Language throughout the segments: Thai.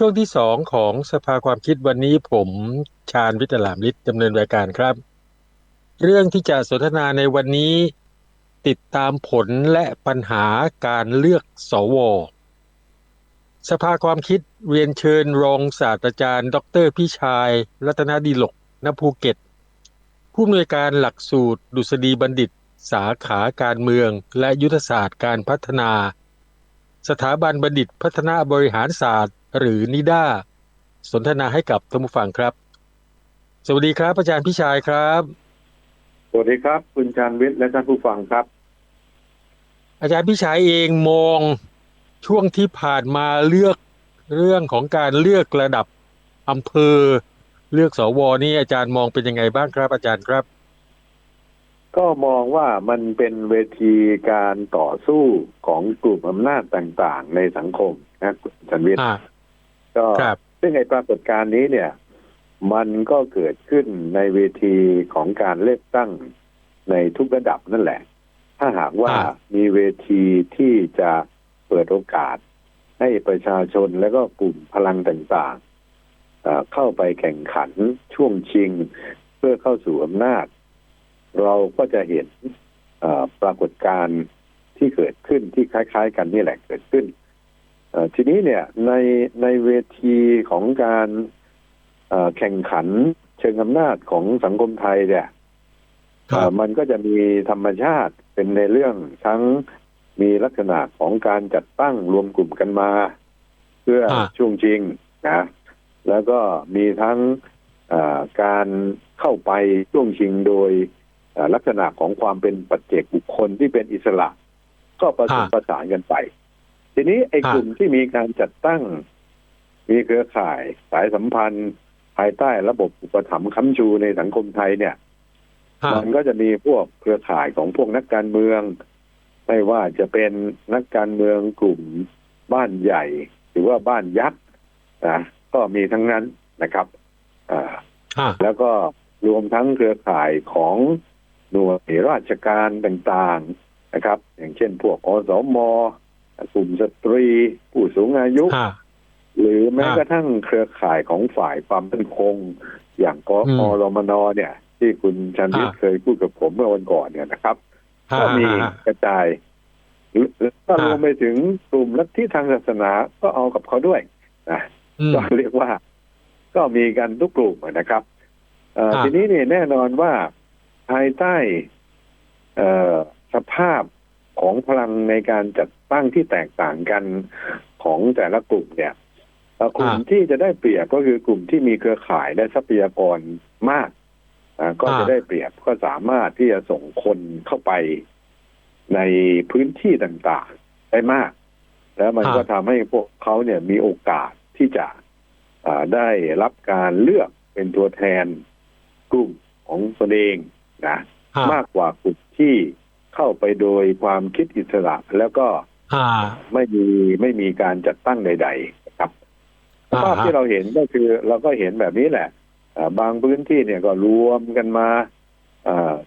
ช่วงที่สองของสภาความคิดวันนี้ผมชาญวิทยาลามฤทธิ์ดำเนินรายการครับ เรื่องที่จะสนทนาในวันนี้ ติดตามผลและปัญหาการเลือกสว สภาความคิดเรียนเชิญรองศาสตราจารย์ ดรพี่ชาย รัตนดีหลกณภูเก็ต ผู้อำนวยการหลักสูตร ดุษฎีบัณฑิต สาขาการเมือง และยุทธศาสตร์การพัฒนา สถาบันบัณฑิตพัฒนาบริหารศาสตร์ หรือนิด้าสนทนาให้กับท่านผู้ฟังครับ สวัสดีครับอาจารย์พี่ชายครับ สวัสดีครับ คุณชานวิทย์และท่านผู้ฟังครับ อาจารย์พี่ชายเองมองช่วงที่ผ่านมาเลือกเรื่องของการเลือกระดับอำเภอเลือกสวนี่อาจารย์มองเป็นยังไงบ้างครับ อาจารย์ครับ ก็มองว่ามันเป็นเวทีการต่อสู้ของกลุ่มอำนาจต่าง ๆ ในสังคมนะคุณชานวิทย์อ่า ก็ครับซึ่งไอปรากฏการณ์นี้เนี่ย มันก็เกิดขึ้นในเวทีของการเลือกตั้งในทุกระดับนั่นแหละ ถ้าหากว่าอ่ามีเวทีที่จะเปิดโอกาส ให้ประชาชนและก็กลุ่มพลังต่างๆเอ่อเข้าไปแข่งขันช่วงชิง เพื่อเข้าสู่อำนาจ เราก็จะเห็นเอ่อปรากฏการณ์ที่เกิดขึ้นที่คล้าย ๆ กันนี่แหละเกิดขึ้นเอ่อ ทีนี้เนี่ยในในเวทีของการเอ่อแข่งขันเชิงอำนาจของสังคมไทยเนี่ยครัเอ่บอมันก็จะมีธรรมชาติเป็นในเรื่องทั้งมีลักษณะของการจัดตั้งรวมกลุ่มกันมา เพื่ออ่าช่วงชิงนะแล้วก็มีทั้งเอ่อการเข้าไปช่วงชิงโดยเอ่อลักษณะของความเป็นปัจเจกบุคคลที่เป็นอิสระ ก็ประสานอ่าประสานกันไป ทีนี้ไอ้อ่ากลุ่มที่มีการจัดตั้ง มีเครือข่ายสายสัมพันธ์ ภายใต้ระบบอุปถัมภ์ค้ำชูในสังคมไทยเนี่ยฮะมันก็จะมีพวกเครือข่ายของพวกนักการเมือง ไม่ว่าจะเป็นนักการเมืองกลุ่มบ้านใหญ่ หรือว่าบ้านยักษ์นะก็มีทั้งนั้นนะครับอ่าฮะแล้วก็รวมทั้งเครือข่ายของหน่วยราชการต่างๆนะครับ อย่างเช่นพวกอสม กลุ่มสตรีผู้สูงอายุฮะหรือแม้อ่ากระทั่งเครือข่ายของฝ่ายความมั่นคง อย่างกอืมอรมนเนี่ย ที่คุณชันวิทย์อ่าเคยพูดกับผมเมื่อวันก่อนเนี่ยนะครับฮะก็มีฮะกระจายแล้วก็อ่ารรวมไปถึงกลุ่มลัทธิทางศาสนาก็เอากับเขาด้วยนะอืมก็เรียกว่า ก็มีกันทุกกลุ่มนะครับเอ่ออ่าทีนี้เนี่ยแน่นอนว่าภายใต้เอ่อสภาพของพลังในการจัด ตั้งที่แตกต่างกันของแต่ละกลุ่มเนี่ยเอ่อกลุ่มที่จะได้เปรียบก็คือกลุ่มที่มีเครือข่ายและทรัพยากรมากอ่าก็จะได้เปรียบก็สามารถที่จะส่งคนเข้าไปในพื้นที่ต่างๆ ได้มาก แล้วมันก็ทำให้พวกเขาเนี่ยมีโอกาสที่จะอ่าได้รับการเลือกเป็นตัวแทนกลุ่มของตนเองนะฮะมากกว่ากลุ่มที่เข้าไปโดยความคิดอิสระแล้วก็ฮะ ไม่มีไม่มีการจัดตั้งใดๆนะครับสอ่าฮะภาพที่เราเห็นก็คือเราก็เห็นแบบนี้แหละอ่าบางพื้นที่เนี่ยก็รวมกันมา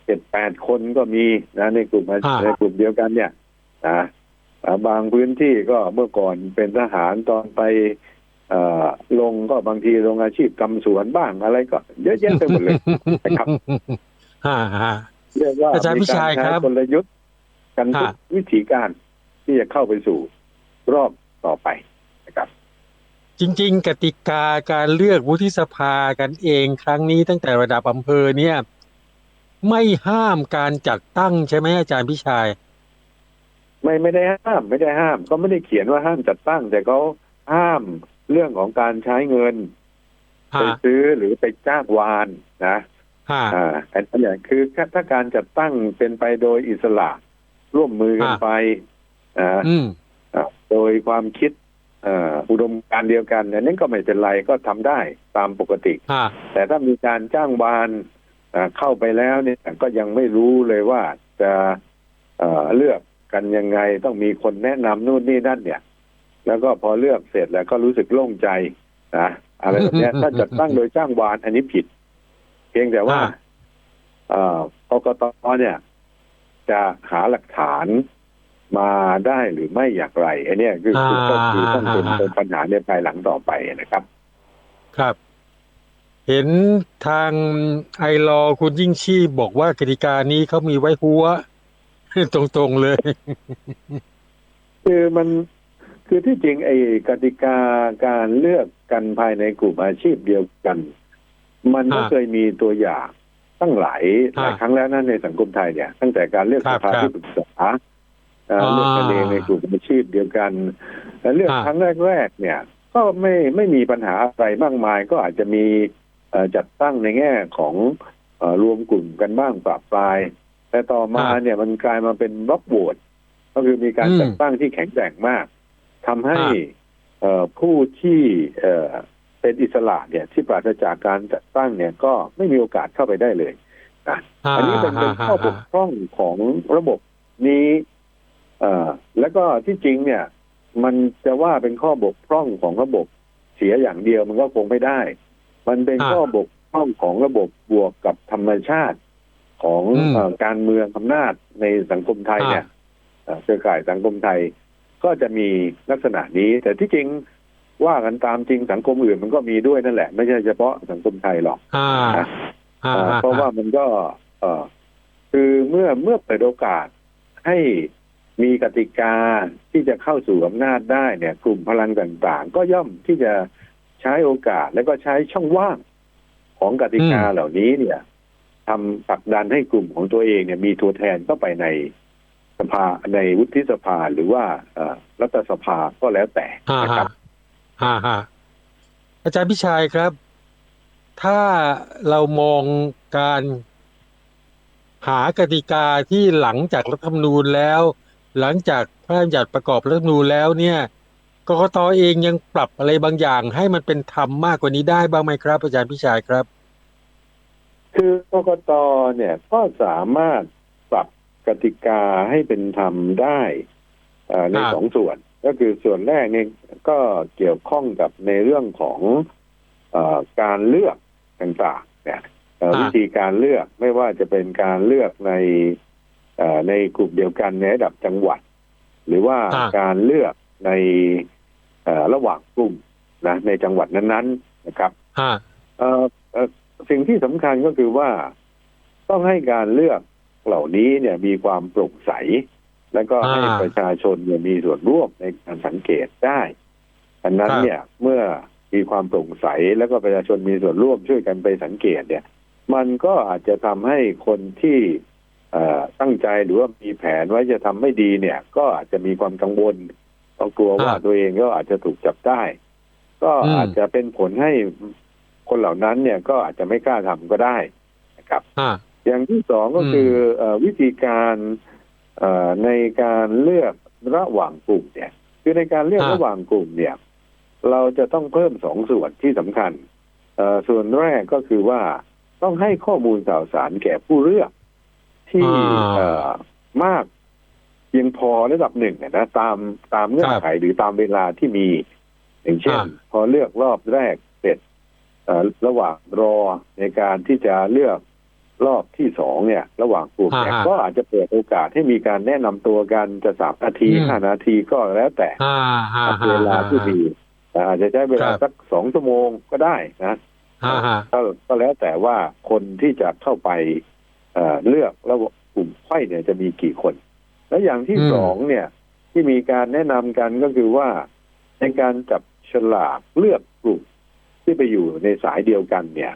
เจ็ดแปดคนก็มีนะ ในกลุ่มในกลุ่มเดียวกันเนี่ยนะอ่าบางพื้นที่ก็เมื่อก่อนเป็นทหารตอนไปเอ่อลงก็บางทีลงอาชีพกำสวนบ้างอะไรก็ เยอะแยะไปหมดเลยนะครับฮะฮะเรียกว่าอาจารย์มีวิชัยการครัใช้บกลยุทธ์กันทุกฮะวิธีการ ที่จะเข้าไปสู่รอบต่อไปนะครับ จริง ๆ กติกาการเลือกวุฒิสภากันเองครั้งนี้ตั้งแต่ระดับอำเภอเนี่ย ไม่ห้ามการจัดตั้งใช่ไหมอาจารย์พี่ชายไม่ไม่ได้ห้ามไม่ได้ห้าม ก็ไม่ได้เขียนว่าห้ามจัดตั้ง แต่เขาห้ามเรื่องของการใช้เงินไปฮะซื้อหรือไปจ้างวานนะฮะอ่าอันอันอย่างคือถ้าถ้าการจัดตั้งเป็นไปโดยอิสระร่วมมือกันอ่าไป อ่าอืมอ่าโดยความคิดเอ่ออุดมการณ์เดียวกันเนี่ยนั่นก็ไม่เป็นไรก็ทำได้ตามปกติฮะแต่ถ้ามีการจ้างวานอ่าเข้าไปแล้วเนี่ยก็ยังไม่รู้เลยว่าจะเอ่อเลือกกันยังไงต้องมีคนแนะนำนู่นนี่นั่นเนี่ย แล้วก็พอเลือกเสร็จแล้วก็รู้สึกโล่งใจนะอะไรแบบเนี้ยถ้าจัดตั้งโดยจ้างวานอันนี้ผิด เพียงแต่ว่าอ่าเอ่อกกตเนี่ย จะหาหลักฐาน มาได้หรือไม่อย่างไรอันเนี้ยคือคือก็คือต้องเป็นอ่าเป็นปัญหาในภายหลังต่อไปนะครับ ครับ เห็นทางไอรอว์คุณยิ่งชีพบอกว่ากติกานี้เขามีไว้หัว ตรงๆเลย คือมันคือที่จริงไอ้กติกาการเลือกกันภายในกลุ่มอาชีพเดียวกัน มันก็อ่าเคยมีตัวอย่างตั้งหลายหลายอ่าครั้งแล้วนั่นในสังคมไทยเนี่ย ตั้งแต่การเลือกครัสบภาครับที่ปรึกษา เอ่ออ่าเลือกกันเองในกลุ่มอาชีพเดียวกันและเลือกอ่าครั้งแรกๆเนี่ย ก็ไม่ไม่มีปัญหาอะไรมากมาย ก็อาจจะมีเอ่อจัดตั้งในแง่ของเอ่อรวมกลุ่มกันบ้างปรับปลาย แต่ต่อมาเนี่ยมันกลายมาเป็นบล็อกโหวตก็คือมีการอืมจัดตั้งที่แข็งแกร่งมากทำให้อ่าเอ่อผู้ที่เอ่อเป็นอิสระเนี่ย ที่ปราศจากการจัดตั้งเนี่ยก็ไม่มีโอกาสเข้าไปได้เลยนะอันนี้เป็นเป็นข้อบกพร่องของระบบนี้ เอ่อแล้วก็ที่จริงเนี่ย มันจะว่าเป็นข้อบกพร่องของระบบเสียอย่างเดียวมันก็คงไม่ได้ มันเป็นอ่าข้อบกพร่องของระบบบวกกับธรรมชาติของอืมเอ่อการเมืองอำนาจในสังคมไทยเนี่ยเอ่อเครือข่ายสังคมไทยก็จะมีลักษณะนี้ แต่ที่จริงว่ากันตามจริงสังคมอื่นมันก็มีด้วยนั่นแหละ ไม่ใช่เฉพาะสังคมไทยหรอกอ่านะอ่าเอ่อเพราะว่ามันก็เอ่อคือเมื่อเมื่อเปิดโอกาสให้ มีกติกาที่จะเข้าสู่อำนาจได้เนี่ย กลุ่มพลังต่างๆ ก็ย่อมที่จะใช้โอกาสแล้วก็ใช้ช่องว่างของกติกาอืมเหล่านี้เนี่ยทำผลักดันให้กลุ่มของตัวเองเนี่ย มีตัวแทนเข้าไปในสภาในวุฒิสภาหรือว่าเอ่อรัฐสภาก็แล้วแต่อ่านะคฮะรับอ่าฮะอาจารย์พิชัยครับ ถ้าเรามองการหากติกาที่หลังจากรัฐธรรมนูญแล้ว หลังจากพระราชบัญญัติประกอบรัฐธรรมนูญแล้วเนี่ยกกตเองยังปรับอะไรบางอย่าง ให้มันเป็นธรรมมากกว่านี้ได้บ้างไหมครับอาจารย์พิชัยครับ คือกกตเนี่ยก็สามารถปรับกติกาให้เป็นธรรมได้เอ่อในครับสองส่วน ก็คือส่วนแรกเนี่ยก็เกี่ยวข้องกับในเรื่องของเออการเลือกต่างๆเนี่ยเอ่อครับวิธีการเลือกไม่ว่าจะเป็นการเลือกในเอ่อ ในกลุ่มเดียวกันในระดับจังหวัด หรือว่าครับการเลือกในเอ่อระหว่างกลุ่มนะในจังหวัดนั้น ๆนะครับฮะเอ่อเอ่อสิ่งที่สำคัญก็คือว่าต้องให้การเลือกเหล่านี้เนี่ยมีความโปร่งใส แล้วก็ให้อ่าประชาชนเนี่ยมีส่วนร่วมในการสังเกตได้อันนั้นครับเนี่ยเมื่อมีความโปร่งใสแล้วก็ประชาชนมีส่วนร่วมช่วยกันไปสังเกตเนี่ย มันก็อาจจะทำให้คนที่เอ่อ ตั้งใจหรือว่ามีแผนไว้จะทำไม่ดีเนี่ย ก็อาจจะมีความกังวลก็กลัวว่าอ่าตัวเองก็อาจจะถูกจับได้ ก็อืมอาจจะเป็นผลให้คนเหล่านั้นเนี่ยก็อาจจะไม่กล้าทำก็ได้นะครับฮะอย่างที่สองก็อืมคือเอ่อวิธีการเอ่อในการเลือกระหว่างกลุ่มเนี่ย คือในการเลือกระหว่างกลุ่มเนี่ย เราจะต้องเพิ่มสองส่วนที่สำคัญเอ่อส่วนแรกก็คือว่าต้องให้ข้อมูลข่าวสารแก่ผู้เลือก ที่อ่าเอ่อมากเพียงพอระดับหนึ่งอะนะตามตามเงื่อนไขหรือตามเวลาที่มี อย่างเช่นอ่าพอเลือกรอบแรกเสร็จเอ่อระหว่างรอในการที่จะเลือกรอบที่สองเนี่ย ระหว่างกลุ่มเนี่ยอ่าฮะก็อาจจะเปิดโอกาสให้มีการแนะนำตัวกันจะสามนาทีอืมห้านาทีก็แล้วแต่อ่าฮะเวลาที่มีแต่อาจจะใช้เวลาครับสักสองชั่วโมงก็ได้นะอ่าฮะก็ก็แล้วแต่ว่าคนที่จะเข้าไป เอ่อเลือกแล้วกลุ่มไข้เนี่ยจะมีกี่คน แล้วอย่างที่อืมสองเนี่ย ที่มีการแนะนำกันก็คือว่าในการจับฉลากเลือกกลุ่มที่ไปอยู่ในสายเดียวกันเนี่ย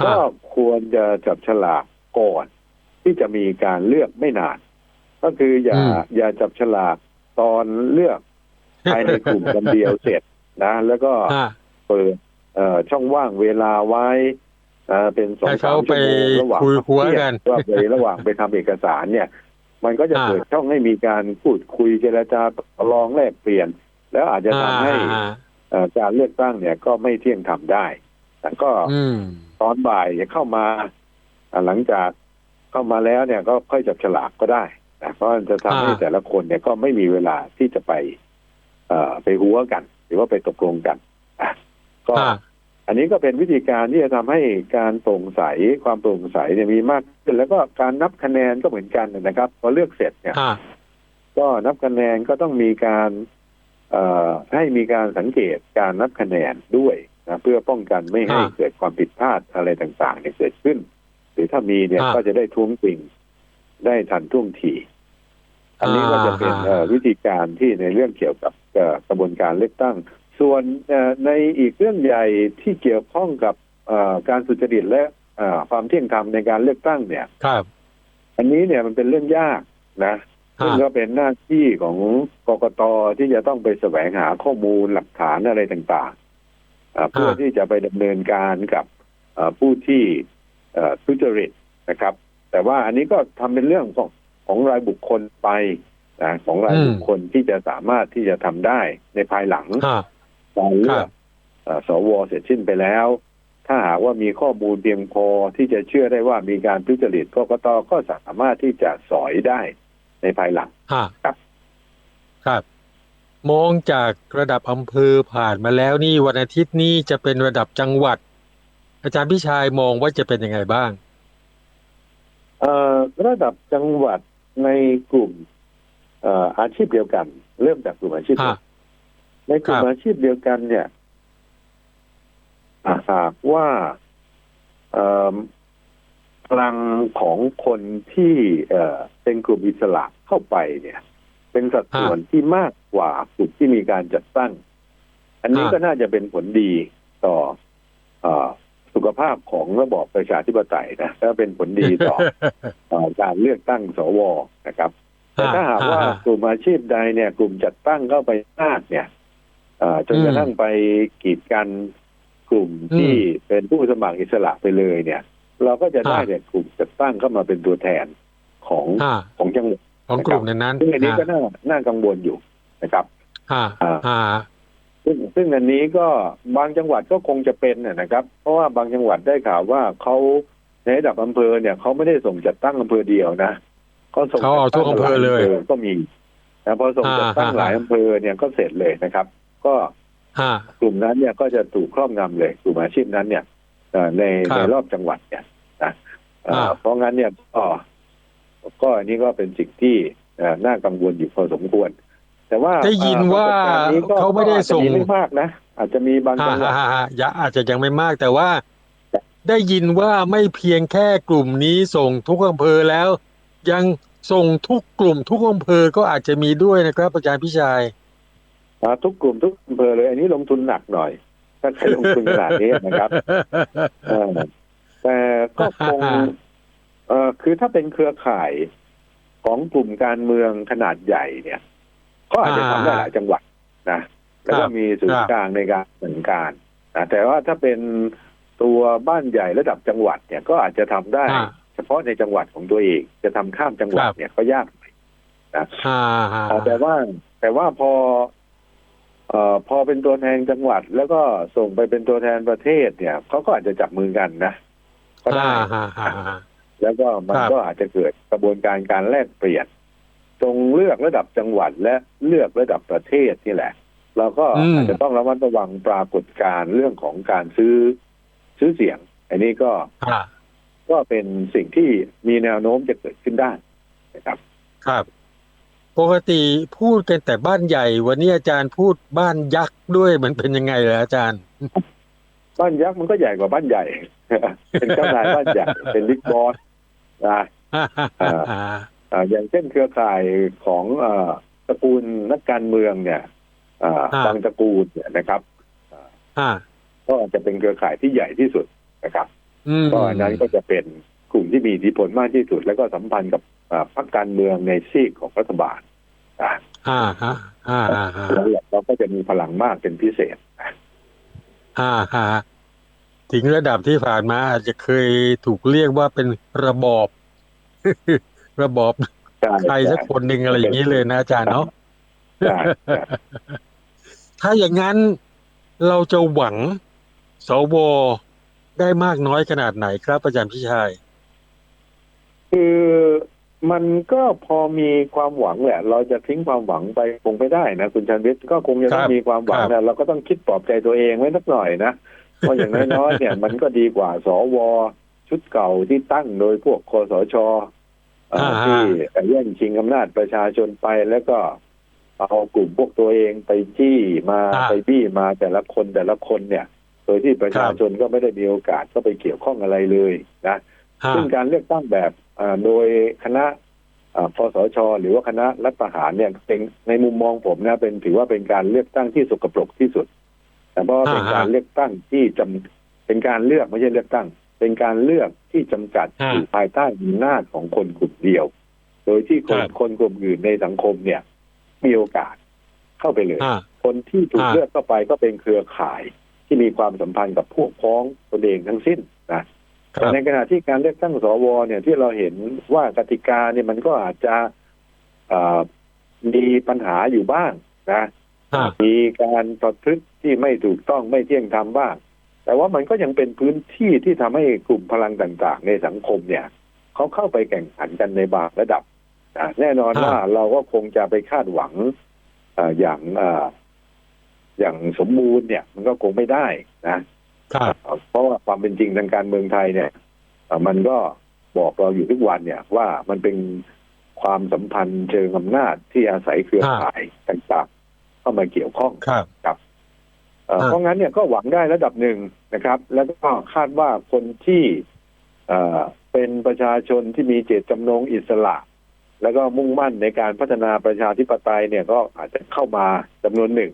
ฮะก็ควรจะจับฉลากก่อน ที่จะมีการเลือกไม่นาน ก็คืออย่าอืมอย่าจับฉลากตอนเลือกภายในกลุ่มกันเดียวเสร็จนะ แล้วก็ฮะเปิดเอ่อช่องว่างเวลาไว้ เอ่อเป็นสองให้สาเขามชั่วโมงไประหว่างคุยหัวพัเที่ยกันว่าไประหว่างไปทำเอกสารเนี่ย มันก็จะอ่าเปิดช่องให้มีการพูดคุยเจรจาต่อรองแลกเปลี่ยน แล้วอาจจะทำให้อ่าเอ่อการเลือกตั้งเนี่ยก็ไม่เที่ยงธรรมได้แต่ก็อืมตอนบ่ายจะเข้ามาอ่าหลังจากเข้ามาแล้วเนี่ยก็ค่อยจับฉลากก็ได้นะเพราะมันจะทำให้อ่าแต่ละคนเนี่ยก็ไม่มีเวลาที่จะไป เอ่อไปหัวกัน หรือว่าไปตกลงกันอะก็ อ่าอันนี้ก็เป็นวิธีการที่จะทำให้การโปร่งใสความโปร่งใสเนี่ยมีมากขึ้นแล้วก็การนับคะแนนก็เหมือนกันนะครับพอเลือกเสร็จเนี่ยอ่ากก็นับคะแนนก็ต้องมีการเอ่อให้มีการสังเกตการนับคะแนนด้วยนะเพื่อป้องกันไม่ให้อ่าเกิดความผิดพลาดอะไรต่างๆเนี่ยเกิดขึ้น หรือถ้ามีเนี่ยอ่าก็จะได้ท้วงติงได้ทันท่วงทีอันนี้ก็จะเป็นอ่าเอ่อวิธีการที่ในเรื่องเกี่ยวกับเอ่อกระบวนการเลือกตั้ง ส่วนเอ่อในอีกเรื่องใหญ่ที่เกี่ยวข้องกับเอ่อการสุจริตและเอ่อความเที่ยงธรรมในการเลือกตั้งเนี่ย ครับ อันนี้เนี่ยมันเป็นเรื่องยากนะซึ่งฮะก็เป็นหน้าที่ของกกตที่จะต้องไปแสวงหาข้อมูลหลักฐานอะไรต่างๆอ่าเพื่อที่จะไปดำเนินการกับเอ่อผู้ที่เอ่อทุจริตนะครับ แต่ว่าอันนี้ก็ทำเป็นเรื่องของของรายบุคคลไปนะของรายบุคคลที่จะสามารถที่จะทำได้ในภายหลังฮะ การเลืคอรักบเอ่อสวเสร็จสิ้นไปแล้ว ถ้าหากว่ามีข้อมูลเพียงพอที่จะเชื่อได้ว่ามีการทุจริตกกตก็สามารถที่จะสอยได้ในภายหลังฮะครับ ครับ มองจากระดับอำเภอผ่านมาแล้วนี่วันอาทิตย์นี้จะเป็นระดับจังหวัด อาจารย์พี่ชายมองว่าจะเป็นยังไงบ้างเอ่อระดับจังหวัดในกลุ่มเอ่ออาชีพเดียวกัน เริ่มจากกลุ่มอาชีพเดียวฮะ ในกลุ่คมรับอาชีพเดียวกันเนี่ยอ่าหากว่าเอิ่มพลังของคนที่เอ่อเป็นกลุ่มอิสระเข้าไปเนี่ย เป็นสัดส่วนที่มากกว่ากลุ่มที่มีการจัดตั้ง อันนี้ฮะก็น่าจะเป็นผลดีต่อเอ่อสุขภาพของระบอบประชาธิปไตยนะและเป็นผลดีต่อเอ่อการเลือกตั้งสวนะครับแต่ถ้าหากว่ากลุ่มอาชีพใดเนี่ย กลุ่มจัดตั้งเข้าไปมากเนี่ยเอ่อ จนกระทั่งไปกีดกันกลุ่มที่เป็นผู้สมัครอิสระไปเลยเนี่ย เราก็จะได้เนี่ยกลุ่มจัดตั้งเข้ามาเป็นตัวแทนของฮะของจังหวัดของกลุ่มนั้นนั้นซึ่งอันนี้ก็น่าน่ากังวลอยู่นะครับฮะอ่าฮะซึ่งซึ่งอันนี้ก็บางจังหวัดก็คงจะเป็นนะนะครับ เพราะว่าบางจังหวัดได้ข่าวว่าเขาในระดับอำเภอเนี่ยเขาไม่ได้ส่งจัดตั้งอำเภอเดียวนะเขาส่งเขาเอาทุกอำเภอเลยจัดตั้งหาก็มีแต่พอส่งจัดตั้งอ่าหลายอำเภอเนี่ยก็เสร็จเลยนะครับ ก็ฮะกลุ่มนั้นเนี่ยก็จะถูกครอบงำเลยกลุ่มอาชีพนั้นเนี่ยเอ่อในครับในรอบจังหวัดเนี่ยนะเอ่ออ่าเพราะงั้นเนี่ยก็ก็อันนี้ก็เป็นสิ่งที่เอ่อน่ากังวลอยู่พอสมควร แต่ว่าได้ยินเอ่อว่าปรกฏกรณ์นี้ก็เขาไม่ได้ก็อจจะส่งไม่มากนะอาจจะมีบางฮะจังหวัดฮะฮะยะอาจจะยังไม่มากแต่ว่า ได้ยินว่าไม่เพียงแค่กลุ่มนี้ส่งทุกอำเภอแล้ว ยังส่งทุกกลุ่มทุกอำเภอก็อาจจะมีด้วยนะครับอาจารย์พี่ชาย อ่าทุกกลุ่มทุกอำเภอเลย อันนี้ลงทุนหนักหน่อย ถ้าใครลงทุนขนาดนี้นะครับเออแต่ก็คงเออคือถ้าเป็นเครือข่ายของกลุ่มการเมืองขนาดใหญ่เนี่ย ก็อาจจะทำได้หลายจังหวัดนะแล้วก็มีศูนย์กลางในการดำเนินการนะแต่ว่าถ้าเป็นตัวบ้านใหญ่ระดับจังหวัดเนี่ยก็อาจจะทำได้อ่าเฉพาะในจังหวัดของตัวเอง จะทำข้ามจังหวัดครับเนี่ยก็ยากหน่อยนะอ่าฮะอ่าแต่ว่าแต่ว่าพอเอ่อพอเป็นตัวแทนจังหวัด แล้วก็ส่งไปเป็นตัวแทนประเทศเนี่ยเขาก็อาจจะจับมือกันนะก็ได้อ่าฮะฮะฮะแล้วก็มันครับก็อาจจะเกิดกระบวนการการแลกเปลี่ยนตรงเลือกระดับจังหวัดและเลือกระดับประเทศนี่แหละ เราก็อืมอาจจะต้องระมัดระวังปรากฏการณ์เรื่องของการซื้อซื้อเสียง อันนี้ก็อ่าก็เป็นสิ่งที่มีแนวโน้มจะเกิดขึ้นได้นะครับ ครับ ปกติพูดกันแต่บ้านใหญ่ วันนี้อาจารย์พูดบ้านยักษ์ด้วยมันเป็นยังไงเหรออาจารย์ บ้านยักษ์มันก็ใหญ่กว่าบ้านใหญ่ เป็นเจ้านายบ้านใหญ่เป็นบิ๊กบอสนะอ่าอย่างเช่นเครือข่ายของเอ่อตระกูลนักการเมืองเนี่ยอ่าอ่าบางตระกูลเนี่ยนะครับอ่าก็จะเป็นเครือข่ายที่ใหญ่ที่สุดนะครับอืมก็อันนั้นก็จะเป็นกลุ่มที่มีอิทธิพลมากที่สุด แล้วก็สัมพันธ์กับอ่า พรรคการเมืองในซีกของรัฐบาลอ่าอ่าฮะอ่าอ่าฮะแล้วเราก็จะมีพลังมากเป็นพิเศษอ่าฮะถึงระดับที่ผ่านมาอาจจะเคยถูกเรียกว่าเป็นระบอบ ระบอบใช่ใครสักคนหนึ่งอะไรอย่างนี้เลยนะอาจารย์เนาะใช่ใช่ถ้าอย่างนั้นเราจะหวังสวได้มากน้อยขนาดไหนครับอาจารย์พี่ชาย คือ มันก็พอมีความหวังแหละ เราจะทิ้งความหวังไปคงไม่ได้นะคุณชันวิทย์ก็คงจะต้อครังบมีความหวังครันะบเราก็ต้องคิดปลอบใจตัวเองไว้สักหน่อยนะเพราะอย่างน้อยๆเนี่ย มันก็ดีกว่าสวชุดเก่าที่ตั้งโดยพวกคอสชเอ่ออ่าฮะที่แย่งชิงอำนาจประชาชนไปแล้วก็เอากลุ่มพวกตัวเองไปจี้มาอ่าไปบี้มาแต่ละคนแต่ละคนเนี่ย โดยที่ประชาชนก็ไม่ได้มีโอกาสก็ไปเกี่ยวข้องอะไรเลยนะฮะซึ่งการเลือกตั้งแบบอ่า โดยคณะอ่าคสช หรือว่าคณะรัฐประหารเนี่ยเป็นในมุมมองผมนะเป็นถือว่าเป็นการเลือกตั้งที่สกปรกที่สุด แต่เพราะว่าเป็นอ่าฮะการเลือกตั้งที่จำเป็นการเลือกไม่ใช่เลือกตั้ง เป็นการเลือกที่จำกัดฮะอยู่ภายใต้อำนาจของคนกลุ่มเดียว โดยที่คนครับคนกลุ่มอื่นในสังคมเนี่ย มีโอกาสเข้าไปเลยฮะคนที่ถูกฮะเลือกเข้าไปก็เป็นเครือข่ายที่มีความสัมพันธ์กับพวกพ้องตนเองทั้งสิ้นนะครั แต่บในขณะที่การเลือกตั้งสวเนี่ยที่เราเห็นว่ากติกาเนี่ยมันก็อาจจะเอ่อมีปัญหาอยู่บ้างนะฮะมีการประพฤติที่ไม่ถูกต้องไม่เที่ยงธรรมบ้าง แต่ว่ามันก็ยังเป็นพื้นที่ที่ทำให้กลุ่มพลังต่างๆ ในสังคมเนี่ยเขาเข้าไปแข่งขันกันในบางระดับนะแน่นอนอ่าว่าเราก็คงจะไปคาดหวังเอ่ออย่างเอ่ออย่างสมบูรณ์เนี่ย มันก็คงไม่ได้นะ ครับเพราะว่าความเป็นจริงทางการเมืองไทยเนี่ยเอ่อมันก็บอกเราอยู่ทุกวันเนี่ยว่ามันเป็นความสัมพันธ์เชิงอำนาจที่อาศัยเครือข่ายต่างๆเข้ามาเกี่ยวข้องครับเอ่ออ่าเพราะงั้นเนี่ยก็หวังได้ระดับหนึ่งนะครับ แล้วก็คาดว่าคนที่เอ่อเป็นประชาชนที่มีเจตจำนงอิสระ แล้วก็มุ่งมั่นในการพัฒนาประชาธิปไตยเนี่ยก็อาจจะเข้ามาจำนวนหนึ่ง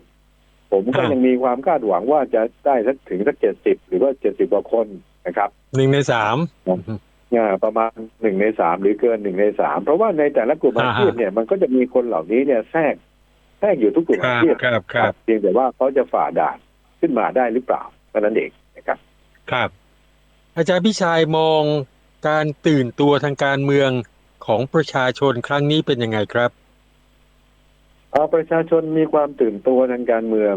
ผมก็อ่ายัยังมีความคาดหวังว่าจะได้สักถึงสักเจ็ดสิบหรือว่าเจ็ดสิบกว่าคนนะครับหนึ่งในสามอ่าประมาณหนึ่งในสามหรือเกินหนึ่งในสามเพราะว่าในแต่ละกลุ่มอาชีพเนี่ยมันก็จะมีคนเหล่านี้เนี่ยแทรกแทรกอยู่ทุกกลุ่มคอารับชีพครับครับเพียงแต่ว่าเขาจะฝ่าด่านขึ้นมาได้หรือเปล่าเท่านั้นเองนะครับครับ อาจารย์พิชัยมองการตื่นตัวทางการเมืองของประชาชนครั้งนี้เป็นยังไงครับ เอ่อประชาชนมีความตื่นตัวทางการเมือง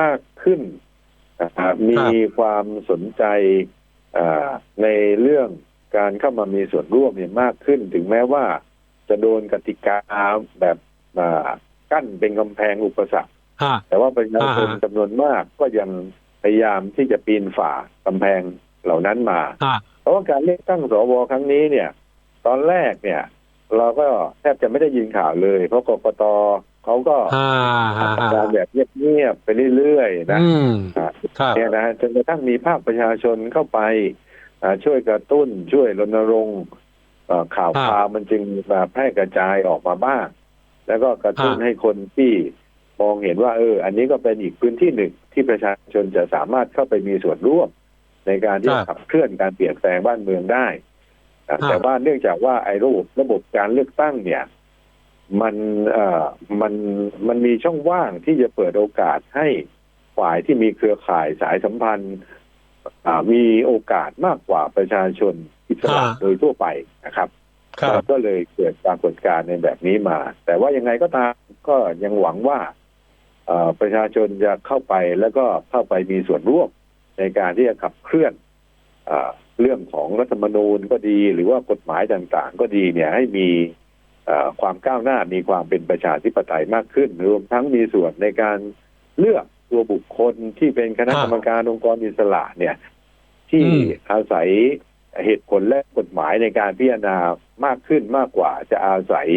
มากขึ้นนะครับมีความสนใจอ่าในเรื่องการเข้ามามีส่วนร่วมเนี่ยมากขึ้น ถึงแม้ว่าจะโดนกติกาแบบอ่ากั้นเป็นกำแพงอุปสรรคฮะแต่ว่าประชาชนอ่าฮะจำนวนมากก็ยังพยายามที่จะปีนฝ่ากำแพงเหล่านั้นมาฮะเพราะว่าการเลือกตั้งสวครั้งนี้เนี่ย ตอนแรกเนี่ย เราก็แทบจะไม่ได้ยินข่าวเลย เพราะกกต เขาก็ฮ่าฮ่าทำงานแบบเงียบๆไปเรื่อยๆนะอืมอ่าครับเนี่ยนะจนกระทั่งมีภาคประชาชนเข้าไปอ่าช่วยกระตุ้นช่วยรณรงค์อ่าข่าวอ่าข่าวมันจึงมาแพร่กระจายออกมาบ้าง แล้วก็กระตุ้นอ่าให้คนที่มองเห็นว่าเออ อันนี้ก็เป็นอีกพื้นที่หนึ่งที่ประชาชนจะสามารถเข้าไปมีส่วนร่วม ในการที่จะขับเคลื่อนการเปลี่ยนแปลงบ้านเมืองได้อ่าแต่ว่าเนื่องจากว่าไอ้ระบบระบบการเลือกตั้งเนี่ย มันเอ่อมันมันมีช่องว่างที่จะเปิดโอกาสให้ฝ่ายที่มีเครือข่ายสายสัมพันธ์อ่ามีโอกาสมากกว่าประชาชนอิสระอ่าโดยทั่วไปนะครับครับก็เลยเกิดปรากฏการณ์ในแบบนี้มา แต่ว่ายังไงก็ตามก็ยังหวังว่าเอ่อประชาชนจะเข้าไปแล้วก็เข้าไปมีส่วนร่วมในการที่จะขับเคลื่อนเออเรื่องของรัฐธรรมนูญก็ดี หรือว่ากฎหมายต่างๆ ก็ดีเนี่ยให้มีเอ่อ ความก้าวหน้ามีความเป็นประชาธิปไตยมากขึ้น รวมทั้งมีส่วนในการเลือกตัวบุคคลที่เป็นคณะกรรมการองค์กรอิสระเนี่ย ที่อาศัยเหตุผลและกฎหมายในการพิจารณามากขึ้นมากกว่าจะอาศัย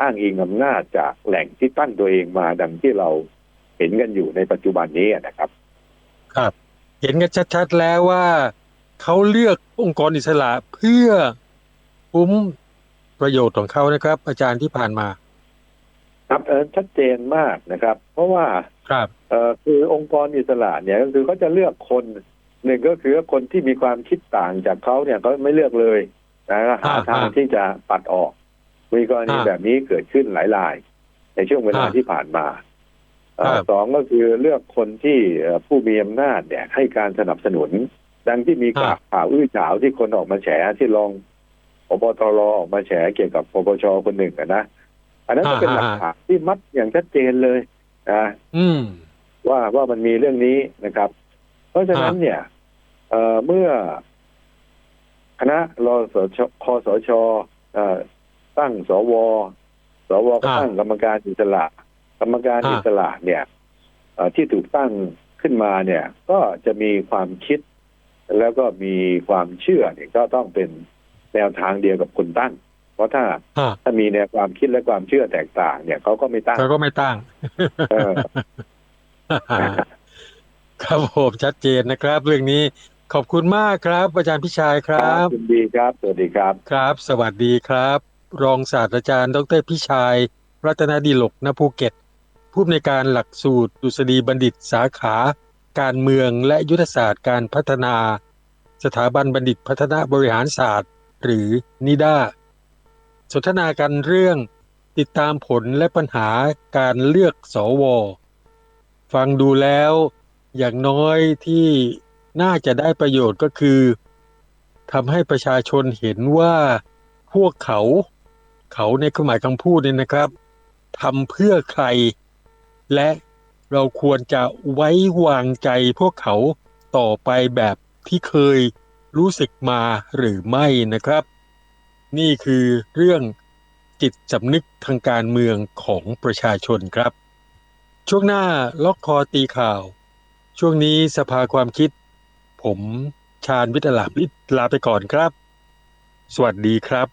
อ้างอิงอำนาจจากแหล่งที่ตั้งตัวเองมาดังที่เราเห็นกันอยู่ในปัจจุบันนี้นะครับ ครับ เห็นกันชัดๆแล้วว่าเขาเลือกองค์กรอิสระเพื่อคุ้ม ประโยชน์ของเขานะครับ อาจารย์ที่ผ่านมา ครับเออชัดเจนมากนะครับ เพราะว่าครับเออคือองค์กรอิสระเนี่ยก็คือเขาจะเลือกคนหนึ่งก็คือคนที่มีความคิดต่างจากเขาเนี่ยเขาไม่เลือกเลยนะหาอ่าทางอ่าที่จะปัดออก มีกรณีอ่าแบบนี้เกิดขึ้นหลายราย ในช่วงเวลาอ่าที่ผ่านมาเอ่อครับสองก็คือเลือกคนที่เอ่อผู้มีอำนาจเนี่ยให้การสนับสนุน ดังที่มีข่าวข่าวอื้อฉาวที่คนออกมาแฉที่รอง พบตรออกมาแฉเกี่ยวกับปปชคนหนึ่งอะนะอันนั้นก็เป็นหลักฐานที่มัดอย่างชัดเจนเลยนะอืมว่าว่ามันมีเรื่องนี้นะครับ เพราะฉะนั้นอ่าเนี่ยเอ่อเมื่อคณะรสชคสชเอ่อตั้งสว สวก็อ่าตั้งกรรมการอิสระ กรรมการอ่าอิสระเนี่ยเอ่อที่ถูกตั้งขึ้นมาเนี่ย ก็จะมีความคิด แล้วก็มีความเชื่อเนี่ยก็ต้องเป็น แนวทางเดียวกับคนตั้ง เพราะถ้าฮะถ้ามีแนวความคิดและความเชื่อแตกต่าง เนี่ยเขาก็ไม่ตั้งเขาก็ไม่ตั้งเออครับผมชัดเจนนะครับ เรื่องนี้ขอบคุณมากครับ อาจารย์พิชัยครับยินดีครับ สวัสดีครับ ครับ สวัสดีครับ รองศาสตราจารย์ ดรพิชัย รัตนดีหลกณภูเก็ต ผู้อำนวยการหลักสูตรดุษฎีบัณฑิตสาขา การเมืองและยุทธศาสตร์การพัฒนา สถาบันบัณฑิตพัฒนาบริหารศาสตร์ หรือนิด้าสนทนากันเรื่องติดตามผลและปัญหาการเลือกสอวฟังดูแล้วอย่างน้อยที่น่าจะได้ประโยชน์ก็คือทำให้ประชาชนเห็นว่าพวกเขา เขาในความหมายคำพูดเนี่ยนะครับทำเพื่อใคร และเราควรจะไว้วางใจพวกเขาต่อไปแบบที่เคย รู้สึกมาหรือไม่นะครับ นี่คือเรื่องจิตสำนึกทางการเมืองของประชาชนครับ ช่วงหน้าล็อกคอตีข่าว ช่วงนี้สภาความคิด ผมชาญวิทยาลาภิลาไปก่อนครับ สวัสดีครับ